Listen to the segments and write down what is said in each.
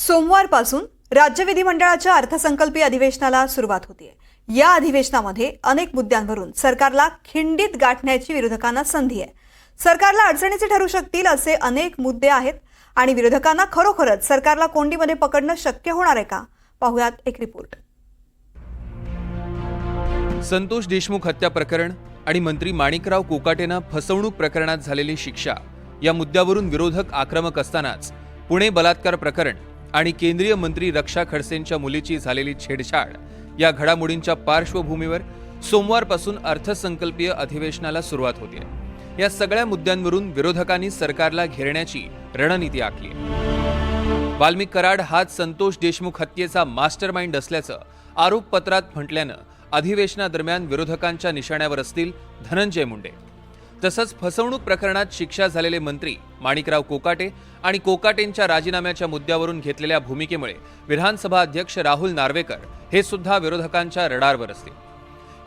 सोमवारपासून राज्य विधिमंडळाच्या अर्थसंकल्पीय अधिवेशनाला सुरुवात होते या अधिवेशनामध्ये अनेक मुद्द्यांवरून सरकारला खिंडीत गाठण्याची विरोधकांना संधी आहे. सरकारला अडचणीचे ठरू शकतील असे अनेक मुद्दे आहेत आणि विरोधकांना खरोखरच सरकारला कोंडीमध्ये पकडणं शक्य होणार आहे का? पाहुयात एक रिपोर्ट. संतोष देशमुख हत्या प्रकरण आणि मंत्री माणिकराव कोकाटेंना फसवणूक प्रकरणात झालेली शिक्षा या मुद्द्यावरून विरोधक आक्रमक असतानाच पुणे बलात्कार प्रकरण आणि केंद्रीय मंत्री रक्षा खडसेंच्या मुलीची झालेली छेडछाड या घडामोडींच्या पार्श्वभूमीवर सोमवारपासून अर्थसंकल्पीय अधिवेशनाला सुरुवात होते. या सगळ्या मुद्द्यांवरून विरोधकांनी सरकारला घेरण्याची रणनीती आखली. वाल्मिक कराड हाच संतोष देशमुख हत्येचा मास्टर माइंड असल्याचं आरोपपत्रात म्हटल्यानं अधिवेशनादरम्यान विरोधकांच्या निशाण्यावर असतील धनंजय मुंडे. तसंच फसवणूक प्रकरणात शिक्षा झालेले मंत्री माणिकराव कोकाटे आणि कोकाटेंच्या राजीनाम्याच्या मुद्द्यावरून घेतलेल्या भूमिकेमुळे विधानसभा अध्यक्ष राहुल नार्वेकर हे सुद्धा विरोधकांच्या रडारवर असतील.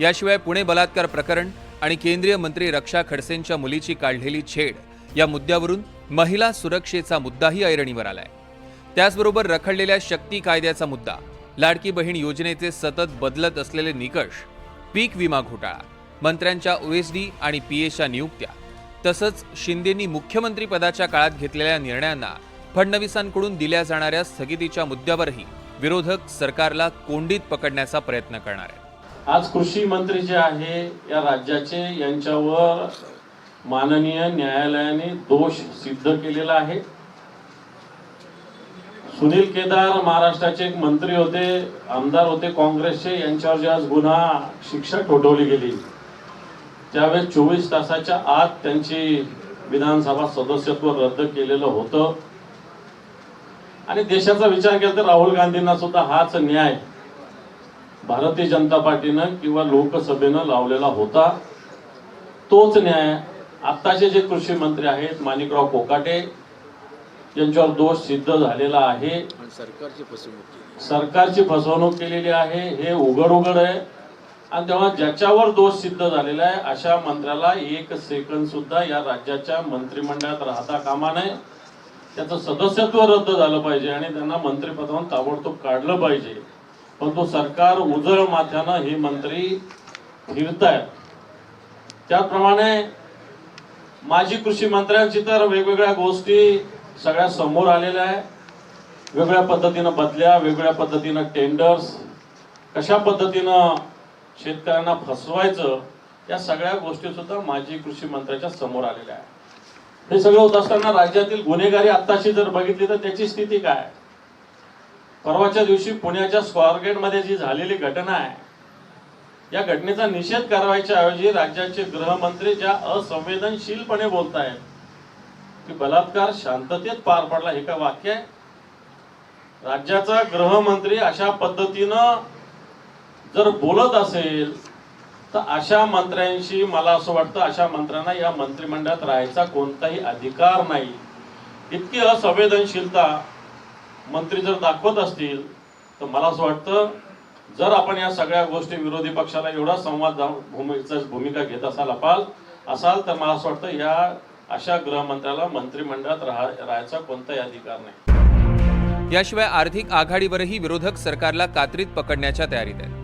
याशिवाय पुणे बलात्कार प्रकरण आणि केंद्रीय मंत्री रक्षा खडसेंच्या मुलीची काढलेली छेड या मुद्द्यावरून महिला सुरक्षेचा मुद्दाही ऐरणीवर आलाय. त्याचबरोबर रखडलेल्या शक्ती कायद्याचा मुद्दा लाडकी बहीण योजनेचे सतत बदलत असलेले निकष पीक विमा घोटाळा मंत्र्यांच्या ओएसडी आणि पीएच्या नियुक्त्या. तसंच शिंदेंनी मुख्यमंत्री पदाच्या काळात घेतलेल्या निर्णयांना फडणवीसांकडून दिल्या जाणाऱ्या स्थगितीच्या मुद्द्यावरही विरोधक सरकारला कोंडीत पकडण्याचा प्रयत्न करणार आहेत. आज कृषी मंत्री जे आहे या राज्याचे यांच्यावर माननीय न्यायालयाने दोष सिद्ध केलेला आहे. सुनील केदार महाराष्ट्राचे एक मंत्री होते आमदार होते काँग्रेसचे यांच्यावर जे आज गुन्हा शिक्षा ठोठवली गेली. त्यावेळेस चोवीस तासाच्या आत त्यांची विधानसभा सदस्यत्व रद्द केलेलं होतं. आणि देशाचा विचार केला तर राहुल गांधींना सुद्धा हाच न्याय भारतीय जनता पार्टीनं किंवा लोकसभेनं लावलेला होता. तोच न्याय आत्ताचे जे कृषी मंत्री आहेत माणिकराव कोकाटे यांच्यावर दोष सिद्ध झालेला आहे. सरकारची फसवणूक सरकारची फसवणूक केलेली आहे. हे उघड उघड आहे. आणि तेव्हा ज्याच्यावर दोष सिद्ध झालेला आहे अशा मंत्र्याला एक सेकंद सुद्धा या राज्याच्या मंत्रिमंडळात राहता कामा नये. त्याचं सदस्यत्व रद्द झालं पाहिजे आणि त्यांना मंत्रिपदावरून ताबडतोब काढलं पाहिजे. पण तो सरकार उजळ माथ्यानं हे मंत्री फिरतायत. त्याचप्रमाणे माजी कृषी मंत्र्यांची तर वेगवेगळ्या गोष्टी सगळ्या समोर आलेल्या आहे. वेगळ्या पद्धतीनं बदल्या वेगळ्या पद्धतीनं टेंडर्स कशा पद्धतीनं शेतकऱ्यांना फसवायचं या सगळ्या गोष्टी सुद्धा माजी कृषी मंत्र्याच्या समोर आलेल्या आहे हे सगळं होत असताना राज्यातील गुन्हेगारी आत्ताशी जर बघितली तर त्याची स्थिती काय? परवाच्या दिवशी पुण्याच्या स्वारगेटमध्ये जी झालेली घटना आहे या घटनेचा निषेध करावायच्या ऐवजी राज्याचे गृहमंत्री ज्या असंवेदनशीलपणे बोलतायत की बलात्कार शांततेत पार पडला हे का वाक्य आहे? राज्याचा गृहमंत्री अशा पद्धतीनं जर बोलत असेल तर अशा मंत्र्यांशी मला असं वाटतं अशा मंत्र्यांना या मंत्रिमंडळात राहायचा कोणताही अधिकार नाही. इतकी असंवेदनशीलता मंत्री जर दाखवत असतील तर मला असं वाटतं जर आपण या सगळ्या गोष्टी विरोधी पक्षाला एवढा संवाद जाऊन भूमिका घेत असाल अपाल असाल तर मला असं वाटतं या अशा गृहमंत्र्याला मंत्रिमंडळात राहा राहायचा कोणताही अधिकार नाही. याशिवाय आर्थिक आघाडीवरही विरोधक सरकारला कात्रीत पकडण्याच्या तयारीत आहेत.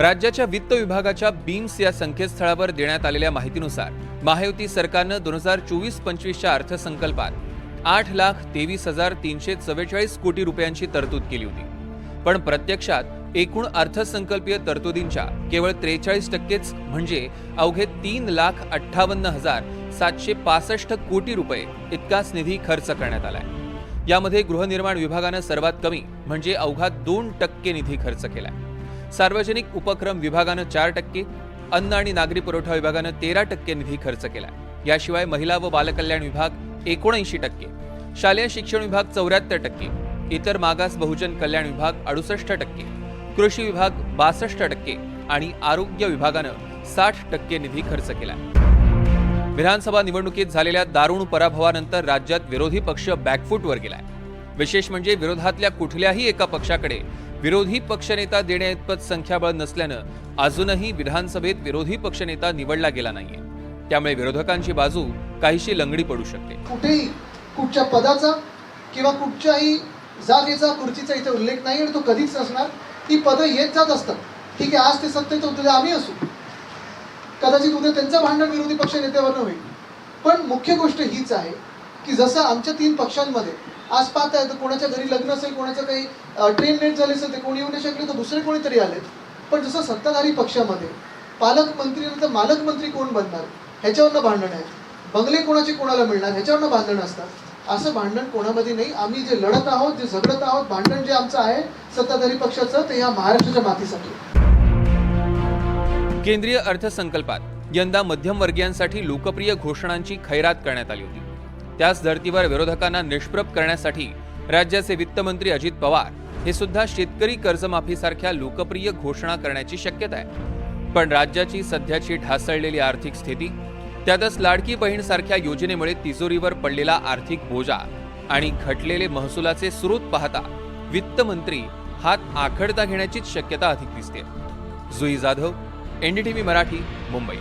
राज्याच्या वित्त विभागाच्या बीम्स या संकेतस्थळावर देण्यात आलेल्या माहितीनुसार महायुती सरकारनं दोन हजार चोवीस पंचवीसच्या अर्थसंकल्पात आठ लाख तेवीस हजार तीनशे चव्वेचाळीस कोटी रुपयांची तरतूद केली होती. पण प्रत्यक्षात एकूण अर्थसंकल्पीय तरतुदींच्या केवळ त्रेचाळीस टक्केच म्हणजे अवघे तीन लाख अठ्ठावन्न हजार सातशे पासष्ट कोटी रुपये इतकाच निधी खर्च करण्यात आलाय. यामध्ये गृहनिर्माण विभागानं सर्वात कमी म्हणजे अवघा दोन टक्के निधी खर्च केलाय. सार्वजनिक उपक्रम विभागानं चार टक्के अन्न आणि नागरी पुरवठा विभागानं तेरा टक्के निधी खर्च केला याशिवाय महिला व बालकल्याण विभाग एकोणऐंशी टक्के शालेय शिक्षण विभाग चौऱ्याहत्तर टक्के इतर मागास बहुजन कल्याण विभाग अडुसष्ट टक्के कृषी विभाग बासष्ट टक्के आणि आरोग्य विभागानं साठ टक्के निधी खर्च केला विधानसभा निवडणुकीत झालेल्या दारुण पराभवानंतर राज्यात विरोधी पक्ष बॅकफूटवर गेलाय. विशेष म्हणजे विरोधातल्या कुठल्याही एका पक्षाकडे विरोधी पक्षनेता देण्याइतपत संख्याबळ नसल्यानं अजूनही विधानसभेत विरोधी पक्षनेता निवडला गेला नाहीये. त्यामुळे विरोधकांची बाजू काहीशी लंगडी पडू शकते. कुठेही कुठच्या पदाचा किंवा कुठच्याही जागेचा खुर्चीचा इथे उल्लेख नाही आणि तो कधीच नसणार. ती पदं येत जात असतात. ठीक आहे आज ते सत्तेत उद्या आम्ही असू. कदाचित उद्या त्यांचं भांडण विरोधी पक्ष नेत्यावर होईल पण मुख्य गोष्ट हीच आहे की जसं आमच्या तीन पक्षांमध्ये आज पाहताय तर कोणाच्या घरी लग्न असेल कोणाचं काही ट्रेन लेट झाली असेल ते कोणी येऊ नाही शकले तर दुसरे कोणीतरी आले पण जसं सत्ताधारी पक्षामध्ये पालकमंत्री नंतर मालकमंत्री कोण बनणार? ह्याच्यावरनं भांडण आहे. बंगले कोणाचे कोणाला मिळणार? ह्याच्यावरनं भांडण असतात. असं भांडण कोणामध्ये नाही. आम्ही जे लढत आहोत जे झगडत आहोत भांडण जे आमचं आहे सत्ताधारी पक्षाचं ते या महाराष्ट्राच्या मातीसाठी. केंद्रीय अर्थसंकल्पात यंदा मध्यमवर्गीयांसाठी लोकप्रिय घोषणांची खैरात करण्यात आली होती. त्याच धर्तीवर विरोधकांना निष्प्रभ करण्यासाठी राज्याचे वित्तमंत्री अजित पवार हे सुद्धा शेतकरी कर्जमाफीसारख्या लोकप्रिय घोषणा करण्याची शक्यता आहे. पण राज्याची सध्याची ढासळलेली आर्थिक स्थिती त्यातच लाडकी बहीण सारख्या योजनेमुळे तिजोरीवर पडलेला आर्थिक बोजा आणि घटलेले महसुलाचे स्रोत पाहता वित्तमंत्री हात आखडता घेण्याचीच शक्यता अधिक दिसते. जुई जाधव एनडीटीव्ही मराठी मुंबई.